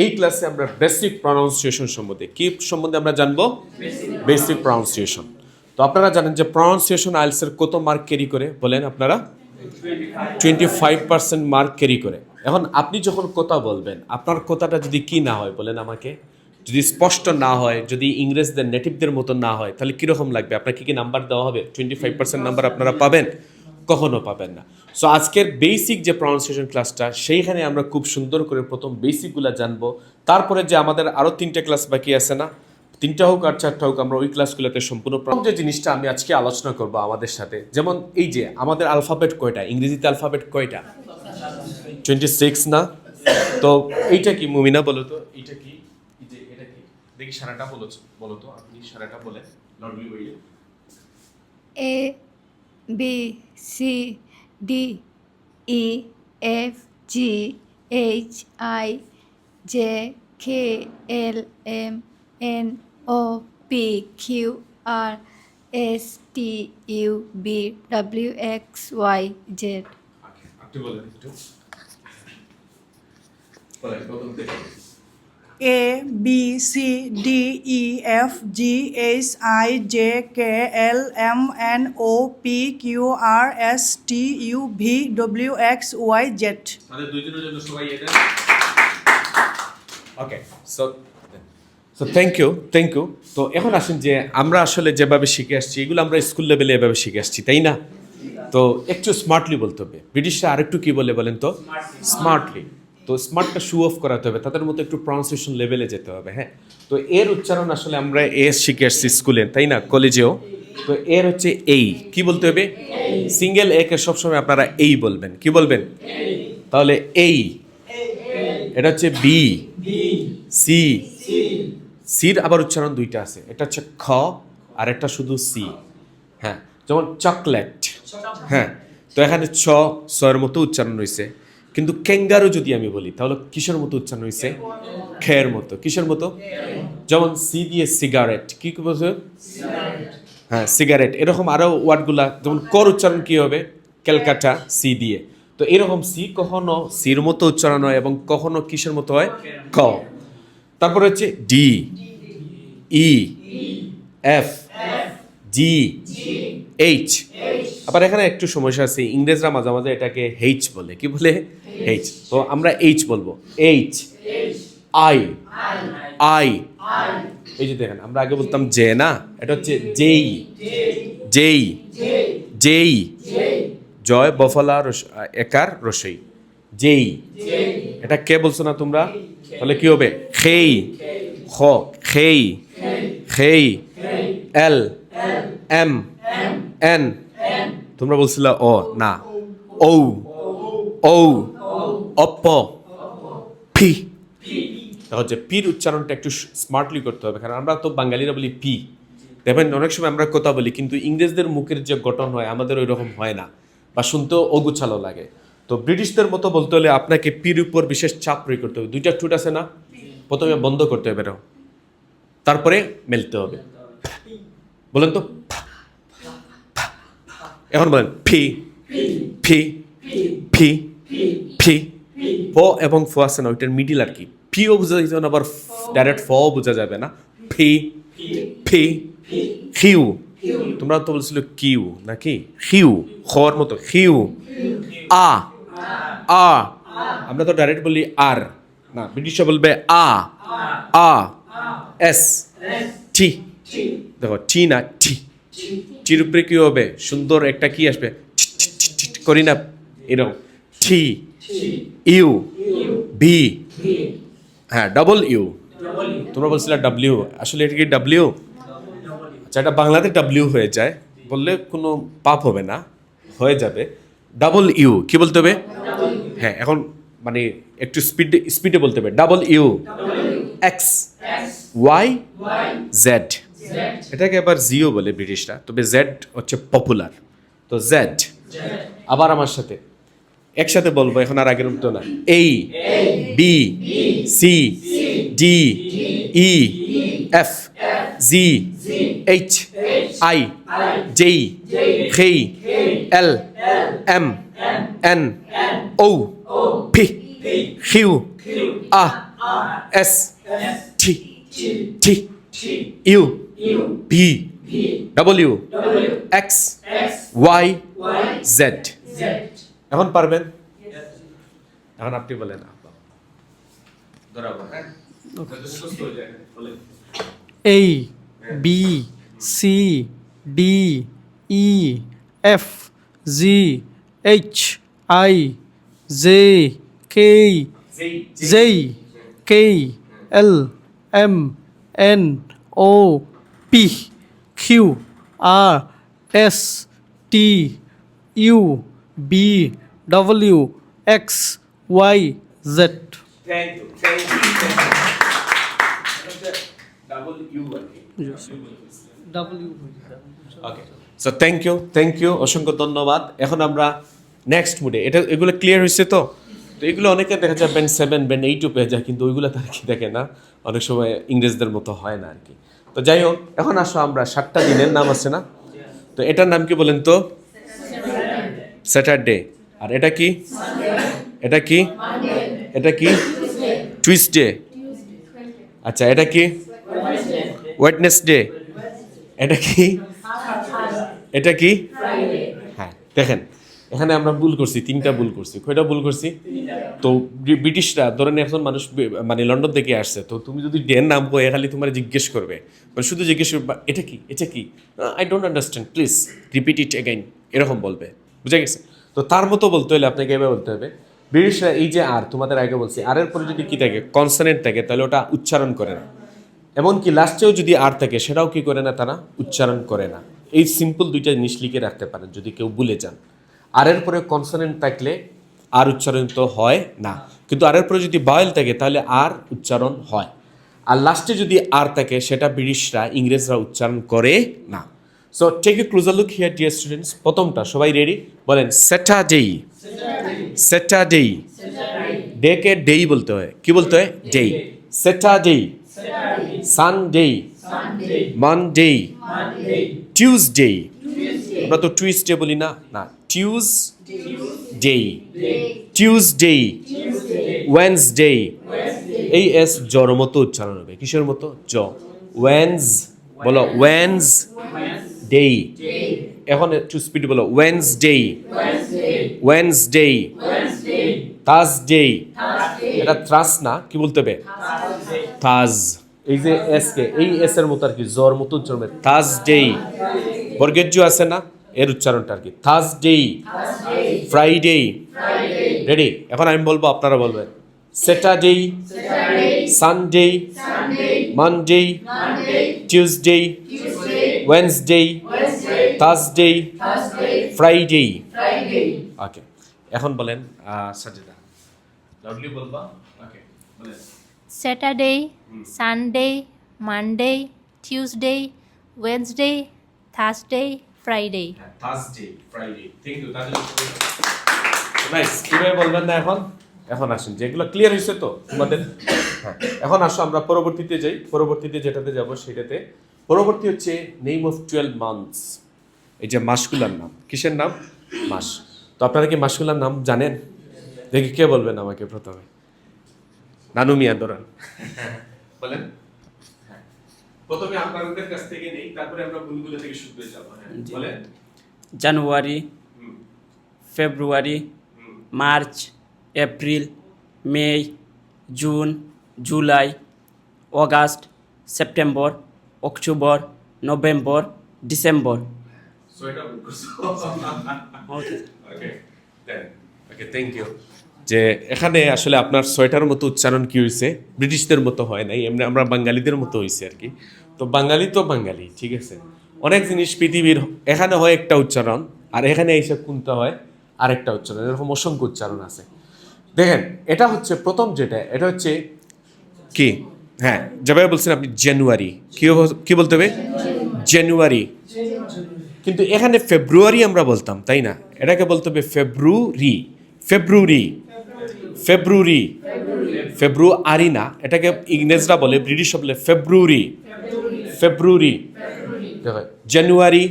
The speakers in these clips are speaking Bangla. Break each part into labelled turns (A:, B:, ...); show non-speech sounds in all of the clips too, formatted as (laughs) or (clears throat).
A: এই ক্লাসে আমরা বেসিক প্রনাউন্সিয়েশন সম্বন্ধে, কি সম্বন্ধে আমরা জানব? বেসিক প্রনাউন্সিয়েশন তো আপনারা জানেন যে প্রনাউন্সিয়েশন আইলসের কত মার্ক ক্যারি করে? বলেন আপনারা। Twenty five percent mark carry করে। এখন আপনি যখন কথা বলবেন, আপনার কথাটা যদি কি না হয়, বলেন আমাকে। যদি স্পষ্ট না হয়, যদি ইংরেজদের নেটিভদের মতো না হয়, তাহলে কীরকম লাগবে? আপনাকে কি নাম্বার দেওয়া হবে? টোয়েন্টি ফাইভ পার্সেন্ট নাম্বার আপনারা পাবেন। কখনো পাবেন না। সো আজকের বেসিক যে প্রনাউন্সিয়েশন ক্লাসটা সেইখানে আমরা খুব সুন্দর করে প্রথম বেসিকগুলো জানব। তারপরে যে আমাদের আরও তিনটে ক্লাস বাকি আছে না, তিনটা হোক আর চারটা হোক, আমরা ওই ক্লাসগুলোতে সম্পূর্ণ যে জিনিসটা আমি আজকে আলোচনা করব আমাদের সাথে, যেমন এই যে আমাদের আলফাবেট কয়টা? ইংরেজিতে আলফাবেট কয়টা? টোয়েন্টি সিক্স না? তো এইটা কি মুমিনা বলো তো? এইটা কি? যে এটা কি? দেখি সারাটা বলো বলো তো, আপনি সারাটা বলে বইয়ে
B: B C D E F G H I J K L M N O P Q R S T U V W X Y Z
A: আচ্ছা, B C D E F G
C: A I J K L M G O P Q R S T U V W X Y S T U V W X Y Z
A: তাদের দুইজনের জন্য সবাই এটা। Okay so so thank you thank you তো এখন আসেন যে আমরা আসলে যেভাবে শিখে আসছি এগুলো আমরা স্কুল লেভেলে এভাবে শিখে আসছি তাই না? তো একটু স্মার্টলি বলতে হবে। ব্রিটিশরা আরেকটু কি বলে বলেন তো? স্মার্টলি তো স্মার্টটা শু অফ করাতে হবে, তাদের মতো একটু প্রনাউন্সিয়েশন লেভেলে যেতে হবে হ্যাঁ? তো এর উচ্চারণ আসলে আমরা এস শিখে আসছি স্কুলে, তাই না? কলেজেও। তো এর হচ্ছে এই, কি বলতে হবে? সিঙ্গেল একে সবসময় আপনারা এই বলবেন, কি বলবেন? তাহলে এই, এটা হচ্ছে বি সি সির আবার উচ্চারণ দুইটা আছে, এটা হচ্ছে খ আর একটা শুধু সি হ্যাঁ? যেমন চকলেট হ্যাঁ? তো এখানে ছ ছয়ের মতো উচ্চারণ হয়েছে কিন্তু ক্যাঙ্গারু যদি আমি বলি, তাহলে কিসের মতো উচ্চারণ হয়েছে খেয়ের মতো। কিসের মতো? যেমন সি দিয়ে সিগারেট। কি বলছে? হ্যাঁ সিগারেট। এরকম আরও ওয়ার্ডগুলা, যেমন কর উচ্চারণ কি হবে? ক্যালকাটা, সি দিয়ে। তো এরকম সি কখনো সির মতো উচ্চারণ হয় এবং কখনো কিসের মতো হয়? ক। তারপরে হচ্ছে D. E. F. G H আবার এখানে একটু সমস্যা আছে, ইংরেজরা মাঝে মাঝে এটাকে এইচ বলে। কি বলে? এইচ তো আমরা এইচ বলব। এইচ আই আই এই যে দেখেন, আমরা আগে বলতাম জে না? এটা হচ্ছে জেই জেই জেই জয়, বফলা একার, রসই। জেই এটা কে বলছো না তোমরা? তাহলে কি হবে? খেই খ। খেই খেই এল এম এন তোমরা বলছিলা অ, না। ঔ। ঔ। অপ ফি হচ্ছে পির উচ্চারণটা একটু স্মার্টলি করতে হবে, কারণ আমরা তো বাঙালিরা বলি পি। দেখবেন, অনেক সময় আমরা কথা বলি, কিন্তু ইংরেজদের মুখের যে গঠন হয়, আমাদের ওই রকম হয় না, বা শুনতেও অগুছালো লাগে। তো ব্রিটিশদের মতো বলতে হলে আপনাকে পির উপর বিশেষ চাপ প্রয়োগ করতে হবে। দুইটা টুট আছে না? প্রথমে বন্ধ করতে হবে তারপরে মেলতে হবে। বলেন তো এখন বলেন ফি ফি ফি ফি ফ এবং ফ আছে না, ওইটার মিডিল আর কি। ফিও বোঝা না আবার ডাইরেক্ট ফ বোঝা যাবে না। ফি ফি খিউ। তোমরা তো বলছিল কিউ, নাকি? খিউ খর মতো, খিউ। আ আ। আমরা তো ডাইরেক্ট বলি আর, না, ব্রিটিশরা বলবে আ আ, এস, টি। দেখো টি না টি। টির উপরে কি হবে? সুন্দর একটা কি আসবে? করি না? এরকম। টি। ইউ। বি। হ্যাঁ ডাবল ইউ। তোমরা বলছিলে ডাব্লিউ আসলে এটা কি ডাব্লিউ আচ্ছা এটা বাংলাতে ডাব্লিউ হয়ে যায়। বললে কোনো পাপ হবে না। হয়ে যাবে। W. কি বলতে হবে? হ্যাঁ এখন মানে একটু স্পিডে স্পিডে বলতে হবে। Double you. X Y Z এটাকে আবার জিও বলে ব্রিটিশরা। তবে জেড হচ্ছে পপুলার তো জেড আবার আমার সাথে। একসাথে বলব, এখন আর আগের মতো না। এই B C D E F G H I J K L M N O P Q R S T T U V W X Y Z এখন পারবেন? এখন আপনি বলেন ধরাবো হ্যাঁ? বলেন
D: A B C D E F G H I J K J K. L P Q R S T U B W X Y Z.
A: Thank you thank you W R okay so thank you thank you অসংখ্য ধন্যবাদ। এখন আমরা নেক্সট মুডে এটা এগুলো ক্লিয়ার হয়েছে তো? তো এগুলো অনেকে দেখা যায় ব্যান্ড সেভেন ব্যান্ড এইটও পেয়ে যায় কিন্তু ওইগুলো তার কি দেখে না? অনেক সময় ইংরেজদের মতো হয় না আর কি। তো যাই হোক এখন আসো আমরা সাতটা দিনের নাম আছে না? তো এটার নাম কি বলেন তো? স্যাটারডে আর এটা কি? এটা কি? এটা কি? টুইসডে আচ্ছা এটা কি? ওয়েডনেসডে এটা কি? এটা কি? হ্যাঁ দেখেন। এখানে আমরা ভুল করছি, তিনটা ভুল করছি। কয়টা ভুল করছি? তো ব্রি- ব্রিটিশরা, ধরেন এখন মানুষ মানে লন্ডন থেকে আসছে, তো তুমি যদি ডের নাম কয়ে খালি তোমার জিজ্ঞেস করবে। মানে শুধু জিজ্ঞেস করবে এটা কি? এটা কি? I don't understand please repeat it again এরকম বলবে। বুঝে গেছে? তো তার মতো বলতে হলে আপনাকে এভাবে বলতে হবে। ব্রিটিশরা এই যে আর, তোমাদের আগে বলছি, আর এর পরে যদি কী থাকে কনসনেন্ট থাকে, তাহলে ওটা উচ্চারণ করে না। এমনকি লাস্টেও যদি আর থাকে, সেটাও কি করে না তারা? উচ্চারণ করে না। এই সিম্পল দুইটা জিনিস লিখে রাখতে পারেন, যদি কেউ ভুলে যান। আর এর পরে কনসোনেন্ট থাকলে আর উচ্চারণ তো হয় না। কিন্তু আর এর পরে যদি বায়েল থাকে তাহলে আর উচ্চারণ হয়। আর লাস্টে যদি আর থাকে সেটা ব্রিটিশরা ইংরেজরা উচ্চারণ করে না। So take you closer look here dear students প্রথমটা সবাই রেডি বলেন স্যাটারডে স্যাটারডে ডেকে ডেই বলতে হয়। কি বলতে হয়? ডেই সেটা day sun Saturday Sunday Monday Tuesday আমরা তো টুইসডে বলি না না টিউজ ডে টিউসডে ওয়েন্সডে এই এস জর মতো উচ্চারণ হবে। কিসের মতো? জ। ওয়েন্স বলো ওয়েন্স ডে এখন একটু স্পিড বলো ওয়েন্সডে ওয়েন্সডে থার্সডে এটা থ্রাস না কি বলতে হবে? থাজ এই যে এস কে এই এস এর মতো আর কি জ্বর মতো উচ্চারণ হবে। থার্সডে বর্গের জু আছে না? এর উচ্চারণটা আর কি। থার্সডে ফ্রাইডে রেডি এখন আমি বলব আপনারা বলবেন। Saturday Sunday Monday Tuesday Wednesday Thursday Friday okay এখন বলেন সাজেদা লাউডলি বলবা? ওকে বলেন।
E: Saturday, Sunday, Monday, Tuesday, Wednesday, Thursday, Friday.
A: Thursday Friday thank you তাহলে নাইস কীভাবে বলবেন না এখন? এখন আসুন যেগুলো ক্লিয়ার হয়েছে তো তোমাদের? হ্যাঁ এখন আসো আমরা পরবর্তীতে যাই। পরবর্তীতে যেটাতে যাব সেটাতে পরবর্তী হচ্ছে নেম অফ টুয়েলভ মান্থস এই যে মাসগুলার নাম কিসের নাম? মাস। তো আপনারা কি মাসগুলার নাম জানেন? দেখি কে বলবেন আমাকে প্রথমে। নানু মিয়া দোরান বলেন। প্রথমে আপনাদের কাছ থেকে নেই তারপরে আমরা ভুলগুলো থেকে শুনতে যাব হ্যাঁ? বলেন।
F: January February March April May June July August September October November December.
A: করছ।
F: Okay (laughs)
A: Okay, then. যে এখানে আসলে আপনার সোয়েটার মতো উচ্চারণ কি হয়েছে ব্রিটিশদের মতো হয় নাই, এমনি আমরা বাঙালিদের মতো হয়েছে আর কি। তো বাঙালি তো বাঙালি, ঠিক আছে? অনেক জিনিস পৃথিবীর এখানে হয় একটা উচ্চারণ, আর এখানে এসে কোনটা হয়? আরেকটা উচ্চারণ, এরকম অসংখ্য উচ্চারণ আছে। দেখেন, এটা হচ্ছে প্রথম যেটা, এটা হচ্ছে কি? হ্যাঁ যেভাবে বলছেন আপনি জানুয়ারি। কি কি বলতে হবে? জানুয়ারি। কিন্তু এখানে ফেব্রুয়ারি আমরা বলতাম, তাই না? এটাকে বলতে হবে ফেব্রুরি ফেব্রুরি ফেব্রুরি ফেব্রুয়ারি। না এটাকে ইংরেজরা বলে, ব্রিটিশ বলে ফেব্রুয়ারি। ফেব্রুয়ারি। জানুয়ারি।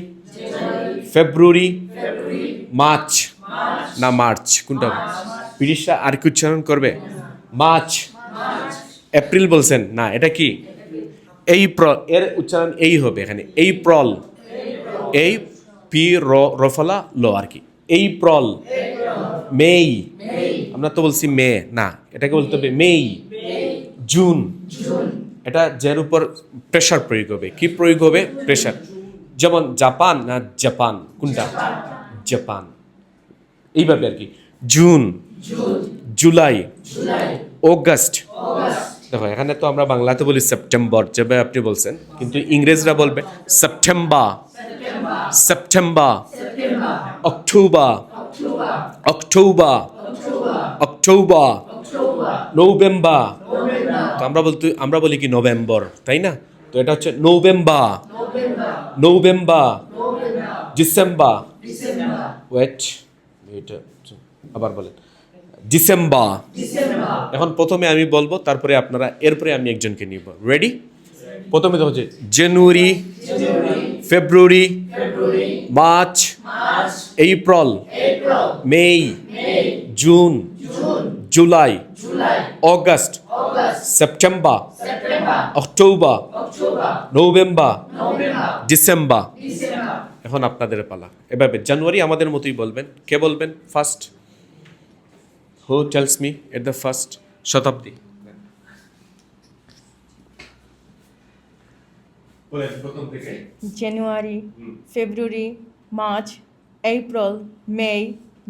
A: ফেব্রুয়ারি। মার্চ। না, মার্চ, কোনটা? ব্রিটিশরা আর কি উচ্চারণ করবে? মার্চ। এপ্রিল বলছেন। না, এটা কি? এই প্র এর উচ্চারণ এই হবে এখানে। এই প্রল এই পি রফলা ল আর কি। এই প্রল মেই আমরা তো বলছি মে না এটাকে বলতে হবে মেই জুন এটা যার উপর প্রেশার প্রয়োগ হবে। কি প্রয়োগ হবে? প্রেশার যেমন জাপান না জাপান কোনটা? জাপান এইভাবে আর কি। জুন জুলাই অগাস্ট দেখো এখানে তো আমরা বাংলাতে বলি সেপ্টেম্বর যেভাবে আপনি বলছেন কিন্তু ইংরেজরা বলবে September September October October October November তো আমরা বলতে আমরা বলি কি নভেম্বর তাই না? তো এটা হচ্ছে নভেম্বর নভেম্বর ডিসেম্বর ওয়েট এটা আবার বলেন। ডিসেম্বর এখন প্রথমে আমি বলব তারপরে আপনারা এরপরে আমি একজনকে নিব। রেডি প্রথমে তো হচ্ছে January February March April May June July August September October November December. এখন আপনাদের পালা। এভাবে জানুয়ারি আমাদের মতোই বলবেন। কে বলবেন? First who tells me at the first শতাব্দী প্রথম থেকে
G: January February March April May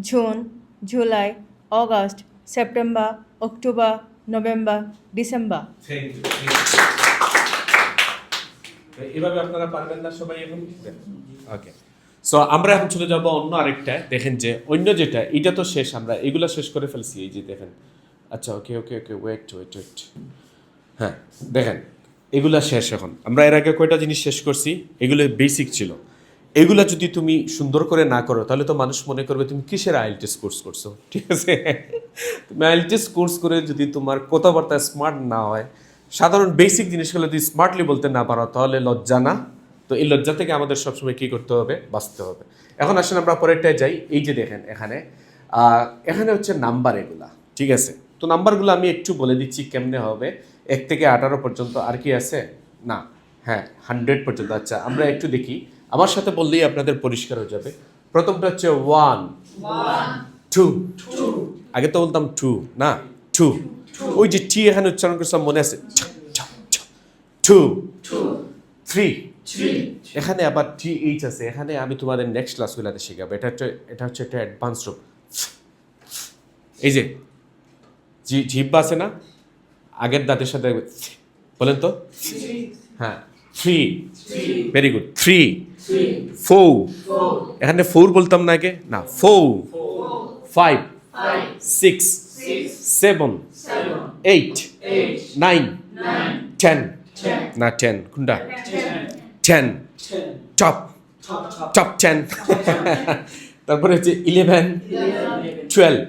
G: June July August September October November December.
A: এভাবে আপনারা পারবেন না সবাই এখন? ওকে সো আমরা এখন চলে যাব অন্য আরেকটা। দেখেন যে অন্য যেটা এটা তো শেষ আমরা এগুলো শেষ করে ফেলছি এই যে দেখেন। আচ্ছা okay okay okay wait wait wait হ্যাঁ দেখেন। এগুলা শেষ এখন। আমরা এর আগে কয়টা জিনিস শেষ করছি? এগুলো বেসিক ছিল। এগুলা যদি তুমি সুন্দর করে না করো, তাহলে তো মানুষ মনে করবে তুমি কিসের আইএলটিএস কোর্স করছ? ঠিক আছে? তুমি আইএলটিএস কোর্স করে যদি তোমার কথাবার্তা স্মার্ট না হয়, সাধারণ বেসিক জিনিসগুলো যদি স্মার্টলি বলতে না পারো, তাহলে লজ্জা না? তো এই লজ্জা থেকে আমাদের সবসময় কী করতে হবে? বাঁচতে হবে। এখন আসলে আমরা পরেরটায় যাই। এই যে দেখেন এখানে এখানে হচ্ছে নাম্বার এগুলা। ঠিক আছে? তো নাম্বারগুলো আমি একটু বলে দিচ্ছি কেমনে হবে। এক থেকে আঠারো পর্যন্ত আর কি আছে? না। হ্যাঁ হান্ড্রেড পর্যন্ত। আচ্ছা আমরা একটু দেখি। আমার সাথে বললেই আপনাদের পরিষ্কার হয়ে যাবে। প্রথমটা হচ্ছে ওয়ান টু আগে তো বলতাম টু না? টু ওই যে টি এখানে উচ্চারণ করছিলাম মনে আছে টু থ্রি এখানে আবার টি এইচ আছে। এখানে আমি তোমাদের নেক্সট ক্লাসগুলোতে শেখাবো। এটা হচ্ছে এটা হচ্ছে একটা অ্যাডভান্স রূপ এই যে, জি জিব্বা আছে না? আগের দাঁতের সাথে বলেন তো? হ্যাঁ। Three very good three four এখানে ফোর বলতাম না আগে? না four five six seven eight nine ten না টেন কোনটা? টেন টপ টপ টেন তারপরে হচ্ছে ইলেভেন টুয়েলভ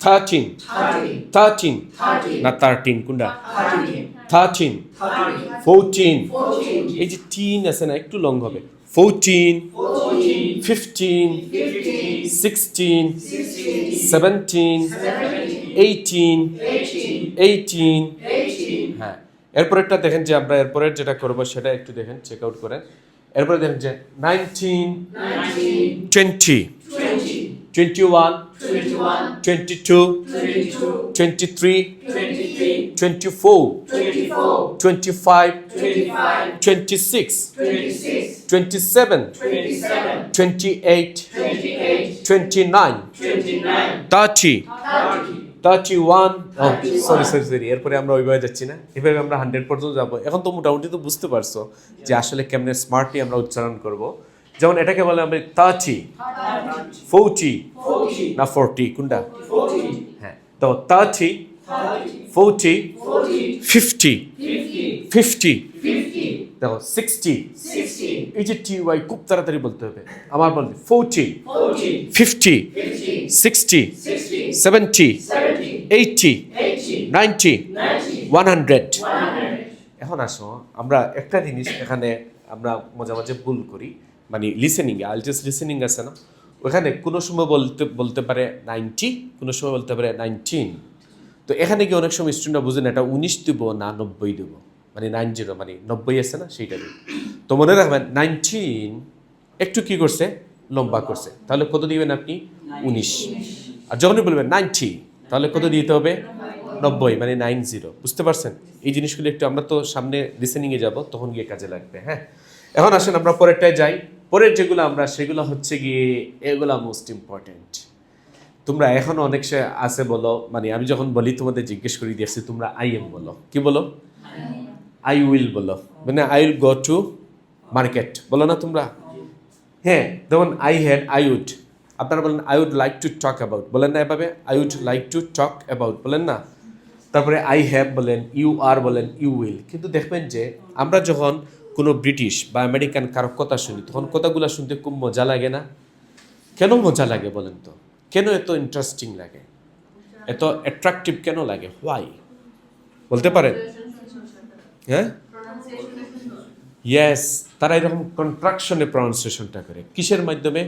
A: থার্টিন থার্টিন না থার্টিন কোনটা থার্টিন ফোরটিন এই যে টিন আছে না একটু লং হবে fourteen fifteen sixteen seventeen eighteen eighteen হ্যাঁ। এরপরেরটা দেখেন যে আমরা এরপরের যেটা করব সেটা একটু দেখেন চেক আউট করেন। এরপরে দেখেন যে nineteen twenty thirty one sorry sorry sorry এরপরে আমরা ওইভাবে যাচ্ছি না। এভাবে আমরা হান্ড্রেড পর্যন্ত যাব। এখন তো মোটামুটি তো বুঝতে পারছ যে আসলে কেমনে স্মার্টলি আমরা উচ্চারণ করব। যেমন এটাকে বলে আমরা থার্টি ফোরটি না ফোরটি কোনটা? হ্যাঁ তো থার্টি ফোরটি ফিফটি ফিফটি। দেখো সিক্সটি। এই যে টি ওয়াই খুব তাড়াতাড়ি বলতে হবে। আমার বলতে forty fifty sixty seventy eighty ninety one hundred এখন আসো আমরা একটা জিনিস এখানে আমরা মাঝে মাঝে ভুল করি। মানে লিসেনিং আলটিস লিসেনিং আছে না? ওখানে কোনো সময় বলতে বলতে পারে নাইনটি কোনো সময় বলতে পারে নাইনটিন তো এখানে কি অনেক সময় স্টুডেন্টরা বুঝেন এটা উনিশ দেবো না নব্বই দেবো? মানে নাইন জিরো মানে নব্বই আছে না, সেইটা তো মনে রাখবেন নাইনটিন একটু কি করছে? লম্বা করছে। তাহলে কত দিবেন আপনি? উনিশ। আর যখনই বলবেন নাইনটি তাহলে কত দিতে হবে? নব্বই মানে নাইন জিরো বুঝতে পারছেন? এই জিনিসগুলো একটু আমরা তো সামনে লিসেনিংয়ে যাব, তখন গিয়ে কাজে লাগবে হ্যাঁ? এখন আসেন আমরা পরেরটায় যাই। পরের যেগুলো আমরা, সেগুলো হচ্ছে গিয়ে এগুলা মোস্ট ইম্পর্টেন্ট তোমরা এখনও অনেক সে আছে বলো মানে আমি যখন বলি, তোমাদের জিজ্ঞেস করি দিয়েছি তোমরা আই এম বলো। কি বলো? আই উইল বলো। মানে I will go to market বলো না তোমরা? হ্যাঁ যেমন আই হ্যাড আই উড আপনারা বলেন I would like to talk about বলেন না এভাবে I would like to talk about বলেন না? তারপরে আই হ্যাভ বলেন ইউ আর বলেন ইউ উইল কিন্তু দেখবেন যে, আমরা যখন কোনো ব্রিটিশ বা আমেরিকান কারও কথা শুনি, তখন কথাগুলো শুনতে খুব মজা লাগে না? কেন মজা লাগে বলেন তো? কেন এত ইন্টারেস্টিং লাগে? এত অ্যাট্রাকটিভ কেন লাগে? হোয়াই বলতে পারেন? হ্যাঁ? ইয়েস তারা এরকম কন্ট্রাকশনে প্রনাউন্সিয়েশনটা করে। কিসের মাধ্যমে?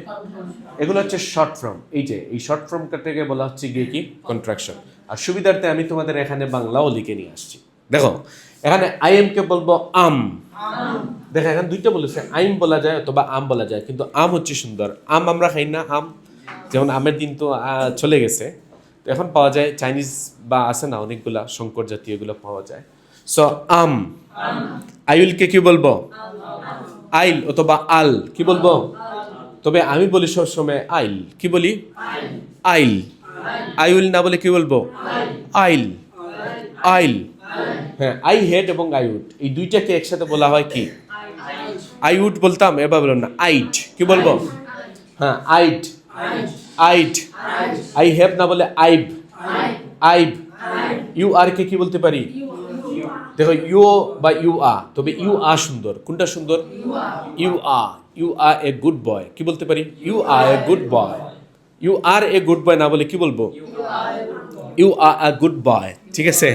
A: এগুলো হচ্ছে শর্ট ফর্ম এই যে, এই শর্ট ফর্মটাকে বলা হচ্ছে গিয়ে কি? কন্ট্রাকশন আর সুবিধার্থে আমি তোমাদের এখানে বাংলাও লিখে নিয়ে আসছি। দেখো, এখানে আই এম কে বলব আম দেখো এখানে দুইটা বলেছে, আইম বলা যায় অথবা আম বলা যায়, কিন্তু আম হচ্ছে সুন্দর। আম আমরা খাই না, আম। যেমন আমের দিন তো চলে গেছে। তো এখন পাওয়া যায় চাইনিজ বা আছে না, অনেকগুলা শঙ্কর জাতীয় এগুলো পাওয়া যায়। সো আম। আইউলকে কি বলব? আইল অথবা আল, কি বলব? তবে আমি বলি সবসময় আইল। কি বলি? আইল। আইউল না বলে কি বলব? আইল। আইল। হ্যাঁ আই হেড এবং আই উড এই দুইটাকে একসাথে বলা হয় কি? আই উড বলতাম, এবার বললাম না আইট কি বলব? হ্যাঁ আইট আইট আই হ্যাভ না বলে আইব আইব ইউ আর কে কি বলতে পারি? দেখো ইউ বা ইউ আ তবে ইউ আ সুন্দর। কোনটা সুন্দর? You are you are a good boy কি বলতে পারি? You are a good boy you are a good boy না বলে কি বলব? You R a good boy ঠিক আছে?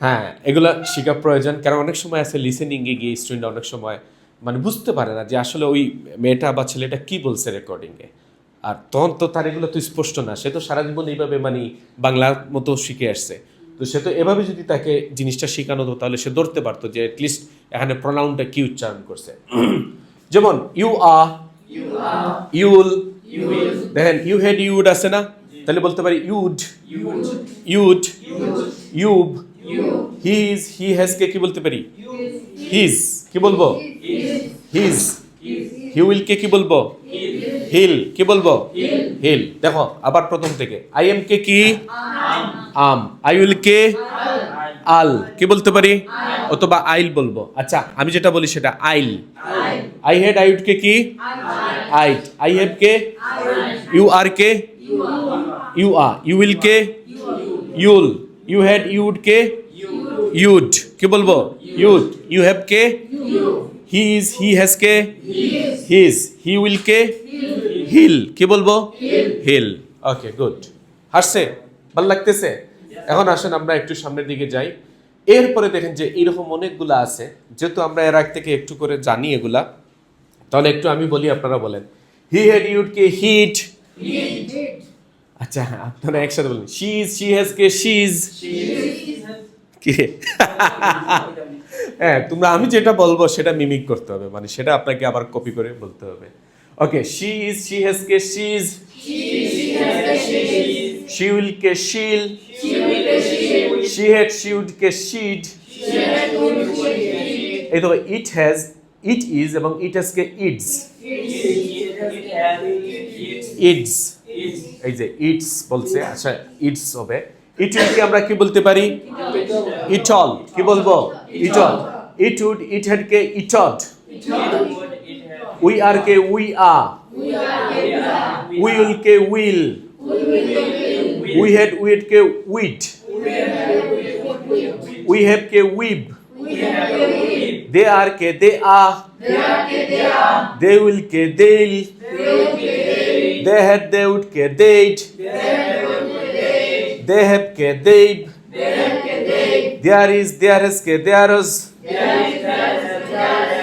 A: হ্যাঁ এগুলো শেখা প্রয়োজন। কারণ অনেক সময় আছে লিসেনিংয়ে গিয়ে স্টুডেন্ট অনেক সময় মানে বুঝতে পারে না যে আসলে ওই মেয়েটা বা ছেলেটা কি বলছে রেকর্ডিংয়ে আর তখন তো তার এগুলো তো স্পষ্ট না। সে তো সারা জীবন এইভাবে মানে বাংলার মতো শিখে আসছে। তো সে তো এভাবে যদি তাকে জিনিসটা শেখানো হতো তাহলে সে ধরতে পারতো যে অ্যাটলিস্ট এখানে প্রনাউনটা কি উচ্চারণ করছে। (clears throat) যেমন ইউ আ ইউল দেখেন ইউ হেড ইউড আছে না? তাহলে বলতে পারি ইউড ইউড ইউব হিজ হি হ্যাজ কে কি বলতে পারি? হিজ কি বলব? হিজ হি উইল কে কি বলব? হিল কি বলব? হিল দেখো আবার প্রথম থেকে। আই এম কে কি? আম আই উইল কে? আল কি বলতে পারি? অথবা আইল বলব। আচ্ছা আমি যেটা বলি সেটা I'll I had I would কে কি? আইট আই হ্যাভ কে? ইউ আর কে? ইউ আর ইউ উইল কে? ইউল ইউ হ্যাড ইউড কে? ইউড কি বলব? ইউড ইউ হ্যাভ কে হি ইজ হি হ্যাজ কে হিজ হি উইল কে হিল কি বলব হিল ওকে গুড হাসছে ভালো লাগতেছে? এখন আসেন আমরা একটু সামনের দিকে যাই। এরপরে দেখেন যে এরকম অনেকগুলা আছে। যেহেতু আমরা এর আগ থেকে একটু করে জানি এগুলা তাহলে একটু আমি বলি আপনারা বলেন। He had you'd K hit আচ্ছা আপনারা একসাথে বলেন। শি ইজ শি হ্যাজ কে শিজ কি? হ্যাঁ তোমরা আমি যেটা বলব সেটা মিমিক করতে হবে। মানে সেটা আপনাকে আবার কপি করে বলতে হবে। Okay she is she has K she's she will K she'll she had she would K she'd এই দেখো ইট হ্যাজ ইট ইজ এবং ইট হ্যাজ কে ইটস ইটস এই যে ইটস বলছে আচ্ছা ইটস হবে। ইটুডকে আমরা কি বলতে পারি? ইটল। কি বলব? ইটল। ইটুড ইট হেড কে? ইটড উই আর কে? উই আ উইল কে? উইল উই হেড উইড কে? উইট উই হ্যাভ কে? উইব দে আর কে? They are they will K? They'll They had, they would ke date. There is ke there is.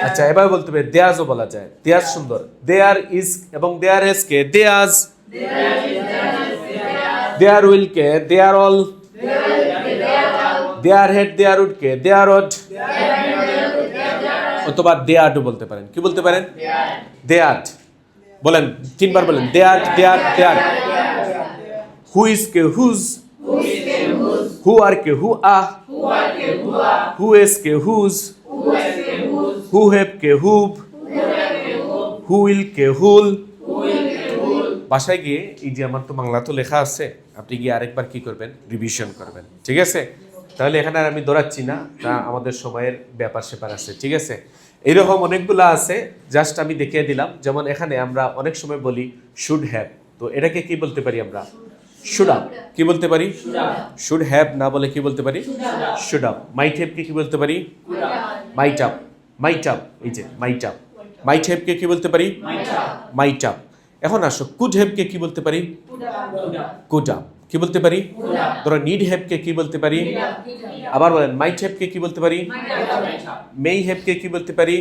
A: আচ্ছা এবার বলতে হবে দেয়াজও বলা যায়। দেয়াজ সুন্দর। দেয়ার ইজ এবং দেয়ার এস কে there's there will K there'll there had there would K there'd অথবা দেয়ার্ড বলতে পারেন। কি বলতে পারেন? দেয়ার্ড বলেন, তিনবার বলেন। There'd there'd there'd who is K whose who আর কে হু আহ হু এস কে হুজ হু হেভ কে হুব হু উইল কে হুল বাসায় গিয়ে এই যে আমার তো বাংলা তো লেখা আছে আপনি গিয়ে আরেকবার কি করবেন? রিভিশন করবেন ঠিক আছে? তাহলে এখানে আর আমি দৌড়াচ্ছি না তা আমাদের সময়ের ব্যাপার স্যাপার আছে ঠিক আছে? এইরকম অনেকগুলো আছে জাস্ট আমি দেখিয়ে দিলাম। যেমন এখানে আমরা অনেক সময় বলি শুড হ্যাভ তো এটাকে কি বলতে পারি আমরা? শুড আপ কি বলতে পারি শুড হ্যাভ না বলে কি বলতে পারি শুড আপ মাইট হ্যাভকে কি বলতে পারি মাইট আপ মাইট আপ এই যে মাইট আপ মাইট হ্যাভকে কি বলতে পারি মাইট আপ এখন আসো কুড হ্যাভকে কি বলতে পারি কুড আপ কি বলতে পারি ধরো নিড হ্যাভকে কি বলতে পারি আবার বলেন মাইট হ্যাভকে কি বলতে পারি মেই হ্যাভকে কি বলতে পারি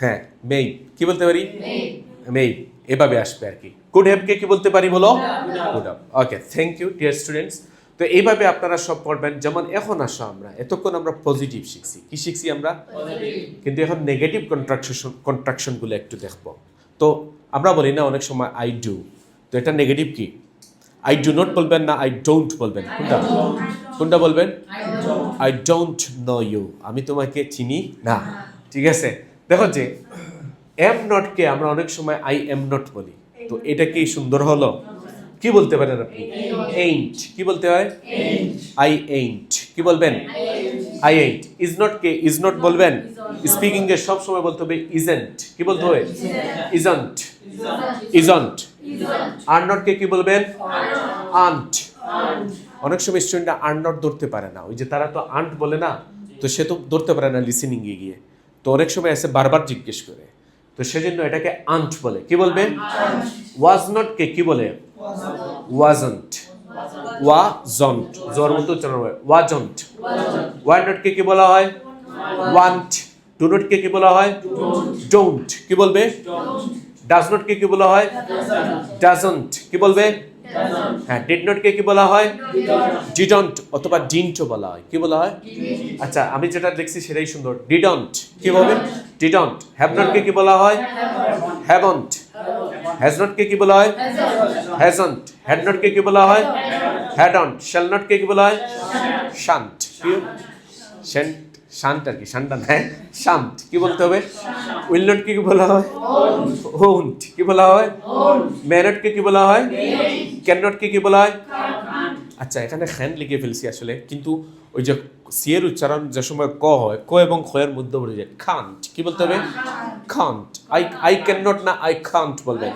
A: হ্যাঁ মেই কি বলতে পারি মেই এভাবে আসবে আর কি। কুড হ্যাভকে কি বলতে পারি বলো? Good up okay thank you dear students তো এইভাবে আপনারা সব পড়বেন যেমন এখন আসো আমরা। এতক্ষণ আমরা পজিটিভ শিখছি। কি শিখছি আমরা? কিন্তু এখন নেগেটিভ কন্ট্রাকশন কন্ট্রাকশনগুলো একটু দেখব। তো আমরা বলি না অনেক সময় আই ডু তো এটা নেগেটিভ কি? আই ডু নট বলবেন না আই ডোন্ট বলবেন। কোনটা? কোনটা বলবেন? আই ডোন্ট নো ইউ আমি তোমাকে চিনি না। ঠিক আছে? দেখো যে এম নটকে আমরা অনেক সময় আই এম নট বলি। তো এটা কি সুন্দর হলো? কি বলতে পারেন আপনি? এইন্ট কি বলতে হয়? আই এইন্ট কি বলবেন? আই এইন্ট ইজ নট কে? ইজ নট বলবেন? স্পিকিং এ সব সময় বলতে হবে ইজেন্ট কি বলতে হবে ইজন্ট ইজন্ট আর নট কে কি বলবেন? আন্ট অনেক সময় স্টুডেন্টরা আর নট ধরতে পারে না। ওই যে তারা তো আন্ট বলে না, তো সে তো ধরতে পারে না লিসেনিং এ গিয়ে। তো অনেক সময় এসে বারবার জিজ্ঞেস করে। তো সেজন্য এটাকে আন্ট বলে। কি বলবে? ওয়াজ নট কে কি বলে? ওয়াজন্ট। ওয়াজন্ট। জোর মতো উচ্চারণ হয় ওয়াজন্ট। ওয়াই নট কে কি বলা হয়? ওয়ান্ট। ডু নট কে কি বলা হয়? ডোন্ট। কি বলবে? ডাজ নট কে কি বলা হয়? ডাজন্ট। কি বলবে? হ্যাঁ ডিড নট কে কি বলা হয়? ডিডন্ট অথবা ডিন্টও বলা হয়। কি বলা হয়? আচ্ছা আমি যেটা দেখছি সেটাই সুন্দর। ডিডন্ট কি বলবে ডিডন্ট হ্যাভ নট কে কি বলা হয়? হ্যাভন্ট হ্যাজ নট কে কি বলা হয়? হ্যাজন্ট হ্যাড নট কে কি বলা হয়? হ্যাডন্ট শ্যাল নট কে কি বলা হয়? শান্ট কি শান্ট শান্ত আর কি, শান্তা নয় শান্ত, কি বলতে হবে? উইল নট কে বলা হয়? ওন্ট কি বলা হয়? ম্যানট কে বলা হয়? ক্যান নট কে বলা হয়? আচ্ছা এখানে খ্যান লিখে ফেলছি আসলে, কিন্তু ওই যে সিয়ের উচ্চারণ যে সময় ক হয়, ক এবং খয়ের মধ্যে পড়ে যায়। খান্ট, কি বলতে হবে? Can't. I I can not না আই খান্ট বলবেন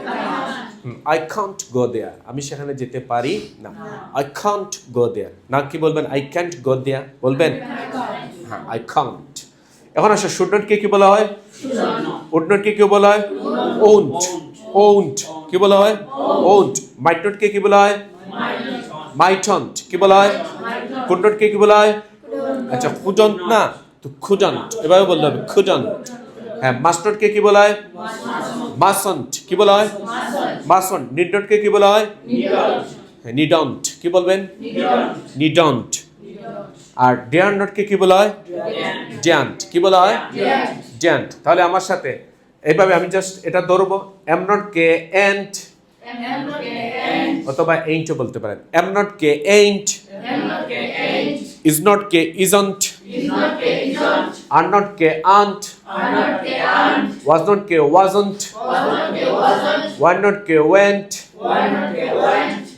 A: আই খান্ট গো দেয়ার। আমি সেখানে যেতে পারি না। I can't go there. না কি বলবেন? I can't go there. বলবেন? হ্যাঁ আই কাউন্ট এখন আসো শুড নট কে কি বলা হয়? উড নট কে কি বলা হয়? ওন্ট ওন্ট কি বলা হয়? ওন্ট মাইট নট কে কি বলা হয়? মাইটন্ট কি বলা হয়? কুড নট কে কি বলা হয়? আচ্ছা খুজন্ত না তো খুজন্ত এভাবে বলতে হবে খুজন্ত হ্যাঁ মাস্ট নট কে বলা হয়? মাসন্ট কি বলা হয়? মাসন্ট নিড নট কে বলা হয়? হ্যাঁ নিডন্ট কি বলবেন? নিডন্ট আর ডেয়ার নটকে কি বলা হয় ড্যান্ট কি বলা হয় ড্যান্ট তাহলে আমার সাথে এইভাবে আমি জাস্ট এটা ধরবো এম নট কে এন্ট অথবা এইন্টও বলতে পারেন এম নট কে এইন্ট ইজ নট কে ইজন্ট আর নট কে আন্ট ওয়াজ নট কে wasn't were not K weren't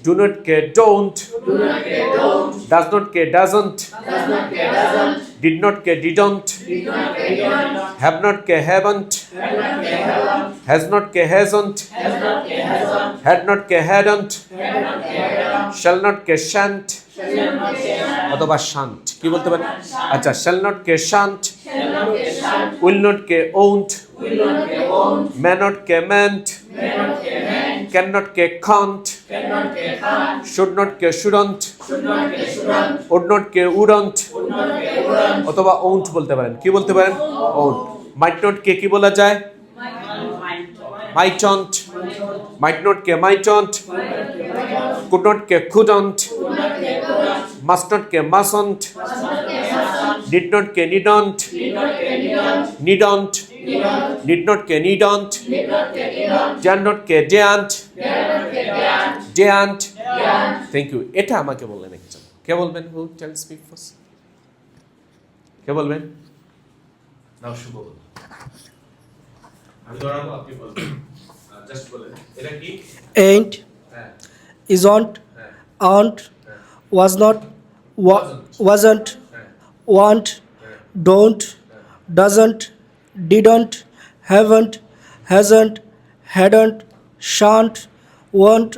A: do not care don't Do not care, don't. does not care doesn't Does not care, doesn't. did not care didn't Did not care, don't. have not care haven't has not care hasn't Has not care, hasn't. had not care hadn't shall not care shan't অথবা শান্ট কি বলতে পারেন আচ্ছা শ্যাল নট কে শান্ট উইল নট কে ওন্ট মে নট কে ম্যান্ট ক্যান নট কে খান্ট শুড নট কে শুডন্ট উড নট কে উডন্ট অথবা ওন্ট বলতে পারেন কি বলতে পারেন ওন্ট মাইট নট কে কি বলা যায় মাইটন্ট মাইট নট কে মাইটন্ট কুড নট কে খুডন্ট মাস্ট নট কে মাসন্ট ডিড নট কে নিডন্ট নিডন্ট ডিড নট কে নিডন্ট জ্যান নট কে ডেয়ান্ট ডেয়ান্ট থ্যাংক ইউ এটা আমাকে বললেন একজন। কে বলবেন? হু টেল স্পিক ফার্স্ট কে বলবেন? নাও শুভ আমি ধরাবো আপনি বলবেন। জাস্ট বলেন। এটা কি?
D: Ain't,
A: হ্যাঁ।
D: isn't,
A: হ্যাঁ।
D: aren't, was not, wasn't,
A: হ্যাঁ।
D: want, don't, doesn't, didn't, haven't, hasn't, hadn't, shan't, want,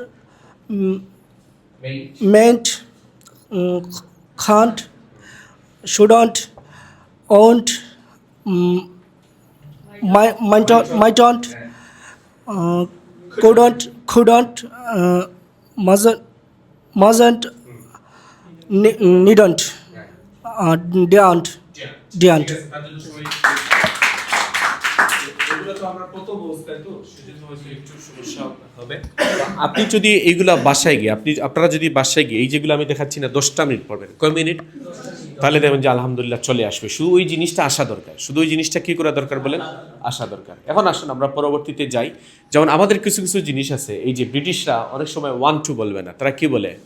D: mm, meant, mm, can't, shouldn't, won't, mm, might, mightn't, uh, couldn't, couldn't, uh, mustn't, mustn't, needn't, uh, daren't, daren't.
A: আপনি যদি এইগুলা বাসায় গিয়ে, আপনি আপনারা যদি বাসায় গিয়ে, এই যেগুলো আমি দেখাচ্ছি না, দশটা মিনিট পড়বেন। কয় মিনিট? তাহলে দেখবেন যে আলহামদুলিল্লাহ চলে আসবে। শুধু ওই জিনিসটা আসা দরকার। শুধু ওই জিনিসটা কি করা দরকার বলেন? আসা দরকার। এখন আসুন, আমরা পরবর্তীতে যাই। যেমন আমাদের কিছু কিছু জিনিস আছে। এই যে ব্রিটিশরা অনেক সময় ওয়ান টু বলবে না। তারা কি বলে?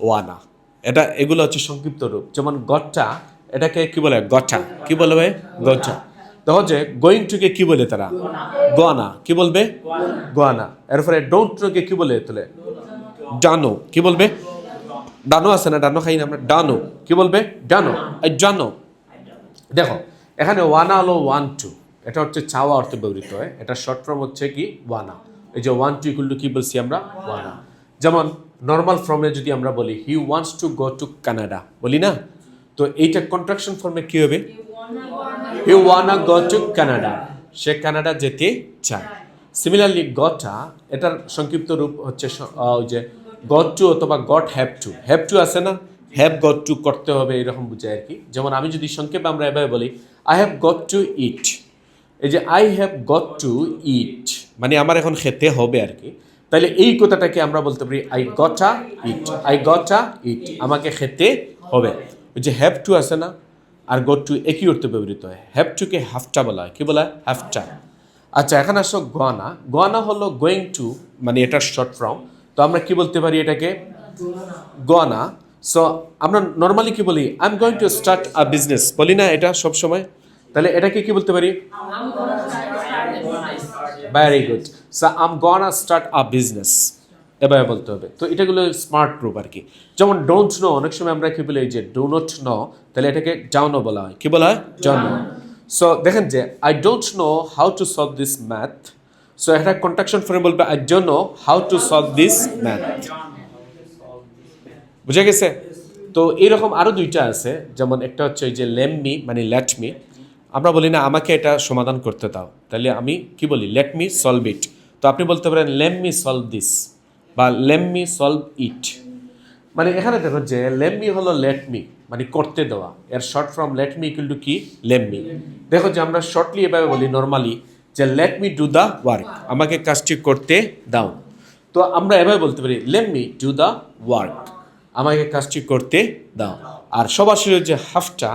A: ওয়ানা। এটা, এগুলো হচ্ছে সংক্ষিপ্ত রূপ। যেমন গট্টা এটাকে কি বলে? গঠা কি বলবে? গঠা দেখো যে গোয়িং টুকে কি বলে তারা? গোয়ানা কি বলবে? গোয়ানা এরপরে ডোন্ট কে কি বলে তোলে ডানো কি বলবে? ডানো আছে না? ডানো খাই না আমরা। ডানো কি বলবে? ডানো এই জানো দেখো এখানে ওয়ানা হলো ওয়ান টু এটা হচ্ছে চাওয়া অর্থে ব্যবহৃত হয়। এটা শর্ট ফর্ম হচ্ছে কি? ওয়ানা এই যে ওয়ান টু ইকুয়াল টু কি বলছি আমরা? ওয়ানা যেমন নর্মাল ফর্মে যদি আমরা বলি he wants to go to Canada বলি না? তো এইটা কন্ট্রাকশন ফর্মে কি হবে? He wanna go to Canada say Canada যেতে চায়। সিমিলারলি গটা এটার সংক্ষিপ্ত রূপ হচ্ছে ওই যে গট টু অথবা got have to have to আছে না? হ্যাভ গট টু করতে হবে, এরকম বোঝায় আর কি। যেমন আমি যদি সংক্ষেপে আমরা এভাবে বলি I have got to eat এই যে I have got to eat মানে আমার এখন খেতে হবে আর কি। তাহলে এই কথাটাকে আমরা বলতে পারি আই গটা ইট আই গটা ইট আমাকে খেতে হবে। ওই যে হ্যাভ টু আছে না? আর গট টু একই অর্থে ব্যবহৃত হয়। হ্যাভ টুকে হাফটা বলা হয়। কি বলা হয়? হাফটা আচ্ছা এখন আসো গোয়ানা। গোয়ানা হলো গোয়িং টু মানে এটার শর্ট ফর্ম তো আমরা কি বলতে পারি এটাকে? গোয়ানা। সো আমরা নর্মালি কি বলি? I am going to start a business বলি না এটা সব সময়? তাহলে এটাকে কি বলতে পারি? Very good so am gonna start a business এভাবে বলতে হবে। তো এটাগুলো স্মার্ট প্রুফ আর কি যেমন ডোন্ট নো অনেক সময় আমরা কি বলি যে ডো নট নো তাহলে এটাকে জানো বলা হয়। কি বলা হয়? জানো। সো দেখেন যে I don't know how to solve this math so এটা কন্ট্রাকশন ফর্মে বলবে I don't know how to solve this math বুঝে গেছে? তো এইরকম আরও দুইটা আছে। যেমন একটা হচ্ছে ওই যে লেম মি মানে লেট মি আমরা বলি না আমাকে এটা সমাধান করতে দাও। তাহলে আমি কি বলি? লেট মি সলভ ইট তো আপনি বলতে পারেন লেম মি সলভ দিস বা লেম সলভ ইট মানে এখানে দেখো যে লেম হলো লেট মি মানে করতে দেওয়া। এর short form let me equal to কি? লেম দেখো যে আমরা শর্টলি এভাবে বলি নর্মালি যে let me do the work আমাকে কাজটি করতে দাও। তো আমরা এভাবে বলতে পারি let me do the work আমাকে কাজটি করতে দাও। আর সবার যে হাফটা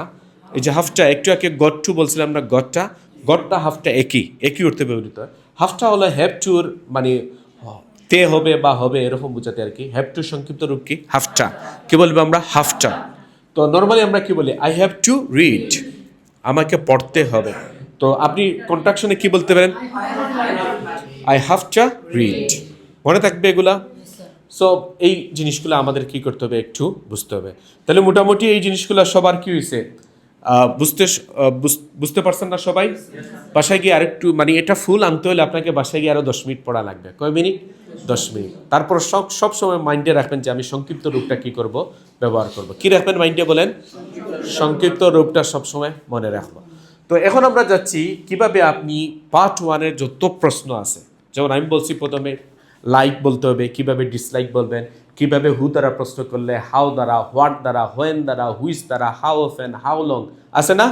A: এই যে হাফটা একটু আগে গট্টু বলছিলাম আমরা গটটা গটটা হাফটা একই একই অর্থে ব্যবহৃত হয়। হাফটা হলো হ্যাভ টুর মানে তে হবে বা হবে এরকম বোঝাতে আর কি। হ্যাভ টু সংক্ষিপ্ত রূপ কি? হাফটা কি বলব আমরা? হাফটা তো নর্মালি আমরা কি বলি? আই হ্যাভ টু রিড আমাকে পড়তে হবে। তো আপনি কন্ট্রাকশনে কি বলতে পারেন? আই হ্যাভ টু রিড মনে থাকবে এগুলা? সো এই জিনিসগুলো আমাদের কি করতে হবে? একটু বুঝতে হবে। তাহলে মোটামুটি এই জিনিসগুলো সবার কি হয়েছে বুঝতে বুঝতে পারছেন না সবাই? বাসায় গিয়ে আরেকটু মানে এটা ফুল আনতে হলে আপনাকে বাসায় গিয়ে আরও দশ মিনিট পড়া লাগবে। কয় মিনিট? দশ মিনিট। তারপর সব সব সময় মাইন্ডে রাখবেন যে আমি সংক্ষিপ্ত রূপটা কি করব, ব্যবহার করব। কি রাখবেন মাইন্ডে বলেন? সংক্ষিপ্ত রূপটা সবসময় মনে রাখব। তো এখন আমরা যাচ্ছি, কীভাবে আপনি পার্ট ওয়ানের যত প্রশ্ন আছে, যেমন আমি বলছি প্রথমে লাইক বলতে হবে, কীভাবে ডিসলাইক বলবেন কীভাবে হু দ্বারা প্রশ্ন করলে হাউ দ্বারা হোয়াট দ্বারা হোয়েন দ্বারা হুইস দ্বারা how often how long আছে না?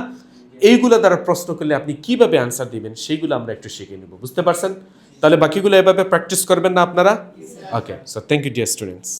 A: এইগুলো দ্বারা প্রশ্ন করলে আপনি কীভাবে আনসার দিবেন সেইগুলো আমরা একটু শিখে নেব বুঝতে পারছেন? তাহলে বাকিগুলো এভাবে প্র্যাকটিস করবেন না আপনারা? Okay so thank you dear students